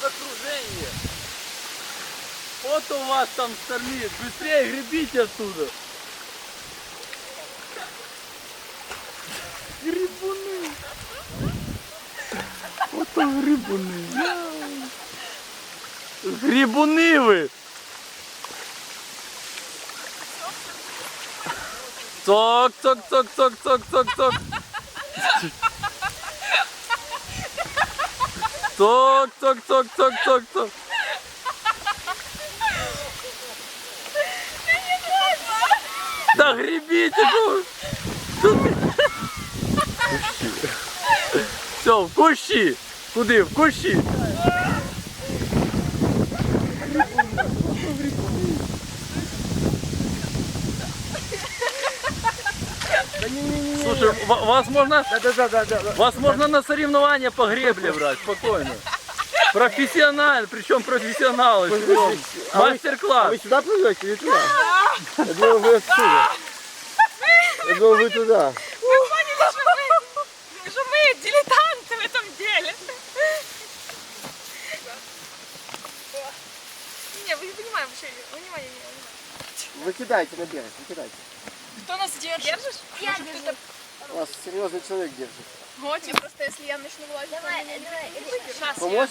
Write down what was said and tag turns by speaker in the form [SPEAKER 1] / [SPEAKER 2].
[SPEAKER 1] головокружение. Вот у вас там штормит. Быстрее гребите оттуда. Грибуны. Вот там грибуны. Грибуны вы. Цок, цок, цок, цок, цок, цок, цок. Цок, цок, цок, цок, цок, цок. Да гребите, ну. Все, в кущі. Куди? В кущі. Слушай, ва- вас можно,
[SPEAKER 2] Да, да, да, да, да.
[SPEAKER 1] вас можно на соревнования по гребле брать, спокойно. Профессионально, причем профессионалы.
[SPEAKER 2] А вы- А
[SPEAKER 1] Мастер-класс.
[SPEAKER 2] вы сюда плывете или туда? Я думал, вы отсюда. Я думал, вы туда.
[SPEAKER 3] Мы поняли, что мы дилетанты в этом деле. Не, вы не понимаем вообще. Внимание, внимание.
[SPEAKER 2] Вы кидайте на берег, вы кидайте.
[SPEAKER 3] Кто нас держит? Держишь? Я держу.
[SPEAKER 2] Вас серьезный человек держит.
[SPEAKER 3] Вот, и просто если я начну влазить, давай, давай. Сейчас
[SPEAKER 2] Помочь?